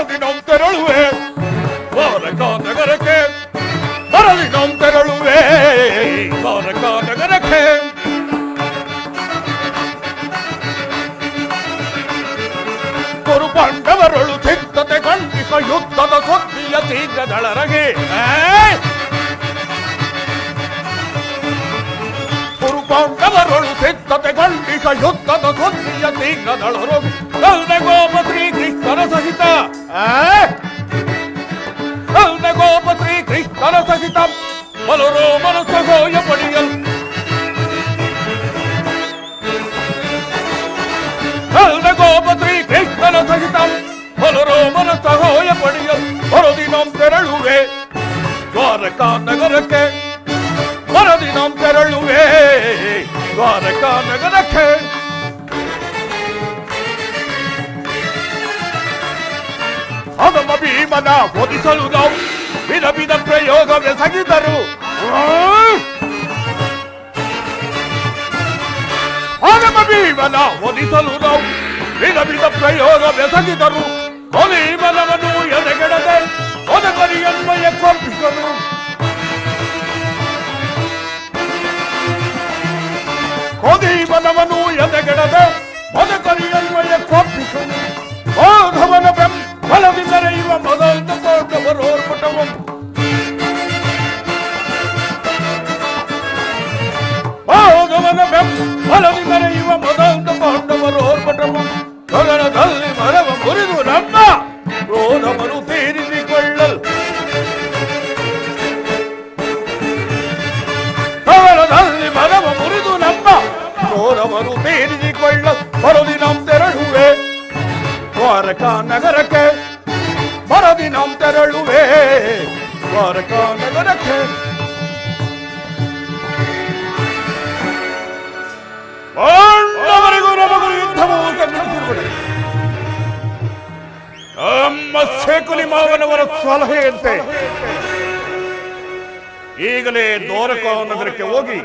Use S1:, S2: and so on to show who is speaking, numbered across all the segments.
S1: மரதினம் திரழுவே வார காந்தகரக்கே மரதினம் திரழுவே வார காந்தகரக்கே ஒரு பண்டவரொழு சித்தத்தை கண்டிக்க யுத்தத சொத்திய தீங்க தளரகே ஒரு பண்டவரொழு சித்தத்தை கண்டிக்க யுத்தத சொத்திய தீங்க தளரகு நல்ல கோப ஸ்ரீ கிருஷ்ணர சகிதா ಬಲರೋ ಮನಸ್ಸ ಹೋಯ ಪಡೆಯಲು ಮರುದಿನಂ ತೆರಳುವೆ ದ್ವಾರಕಾ ನಗರಕ್ಕೆ ಮರುದಿನಂ ತೆರಳುವೆ ದ್ವಾರಕಾ ನಗರಕ್ಕೆ ಅದಮ ಭೀಮನ ಒದಿಸಲು ನಾವು ವಿಧ ವಿಧ ಪ್ರಯೋಗವೆಸಗಿದರು ಆಗಮ ಭೀಮನ ಒದಿಸಲು ನಾವು ವಿಧ ವಿಧ ಪ್ರಯೋಗವೆಸಗಿದರು ಕೊನೆ ಬಲವನ್ನು ಎದೆಗೆಡದೆ ಒದಗರಿಯನ್ವಯ ಕೊಂಪಿಸಲು ಕೊದಿ ಬಲವನ್ನು ಎದೆಗೆಡದೆ ಒದಗರಿಯನ್ವಯ ಕೊಂಪಿಸಲು ಮಾಧವನ ಬೆಂ ಬಲವಿಲ್ಲರೆ ಇವ ಮೊದಲು ಕೋಟವರೋರ್ಪಟವಂ ಮಾಧವನ ಬೆಂ ಬಲವಿಲ್ಲರೆ ಇವ ಮೊದಲು ಪಾಂಡವರು ಕ್ರೋಧವನ್ನು ತೀರಿಸಿಕೊಳ್ಳಲ್ ಮರುದಿನಂ ತೆರಳುವೆ. ದ್ವಾರಕಾ ನಗರಕ್ಕೆ ಮರುದಿನಂ ತೆರಳುವೆ. ದ್ವಾರಕಾ ನಗರಕ್ಕೆ. ಪಾಂಡವರಿಗೂ ನಮಗೂ ಯುದ್ಧವು ನಡೆಸಿರುವುದು ನಮ್ಮ ಶೇಕುಲಿ ಮಾವನವರ ಸಲಹೆಯಂತೆ. ಈಗಲೇ ದ್ವಾರಕ ನಗರಕ್ಕೆ ಹೋಗಿ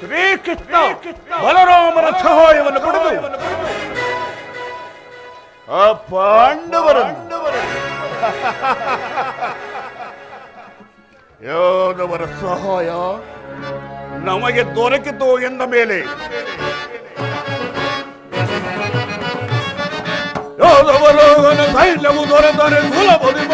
S1: ಶ್ರೀಕೃಷ್ಣ ಬಲರಾಮರ ಸಹಾಯವನ್ನು ಪಡೆದು ಆ ಪಾಂಡವರ ಯೋಧವರ ಸಹಾಯ ನಮಗೆ ದೊರಕಿತು ಎಂದ ಮೇಲೆ ಯೋಧವರೋಗನ ಸೈನ್ಯವು ದೊರೆತರೆ ಸುಲಭದಿ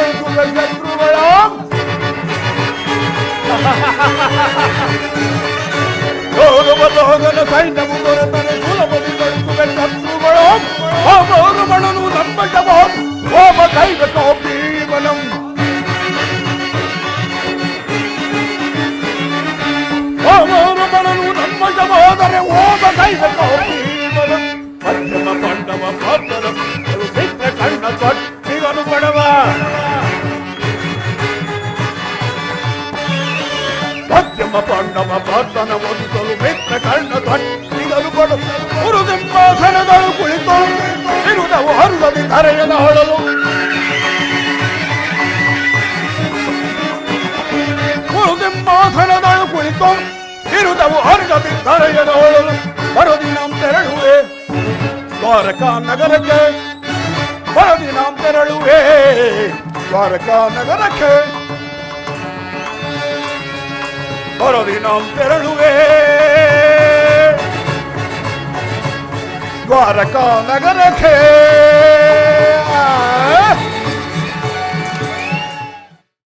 S1: ಹೋಮ ಕೈಗತ ಭೀಮನಂ ಪಂಚಮ ಪಾಂಡವ ಪಾತ್ರ ಸಿಕ್ಕ ಕಣ್ಣ ತೊಟ್ಟಿಗನು ಬಡವ ಪಂಚಮ ಪಾಂಡವ ಪಾತ್ರನ ಒದಿಸಲು ಮಿತ್ರ ಕಣ್ಣ ತೊಟ್ಟಿಗನು ಬಡವ ಗುರು ಸಿಂಹಾಸನಗಳು ಕುಳಿತು ಇರುದವು ಹರುಗದಿ ಕರೆಯದ ಹೊಳಲು ಗುರು ಸಿಂಹಾಸನಗಳು ಕುಳಿತು ಇರುದವು ಹರುಗದಿ ಕರೆಯದ ಹೊಳಲು ಮರುದಿನ ತೆರಳುವೆ. ದ್ವಾರಕಾ ನಗರಕ್ಕೆ. ಮರುದಿನ ತೆರಳುವೆ. ದ್ವಾರಕಾ ನಗರಕ್ಕೆ. ಮರುದಿನ ತೆರಳುವೆ. ದ್ವಾರಕಾ ನಗರಕ್ಕೆ.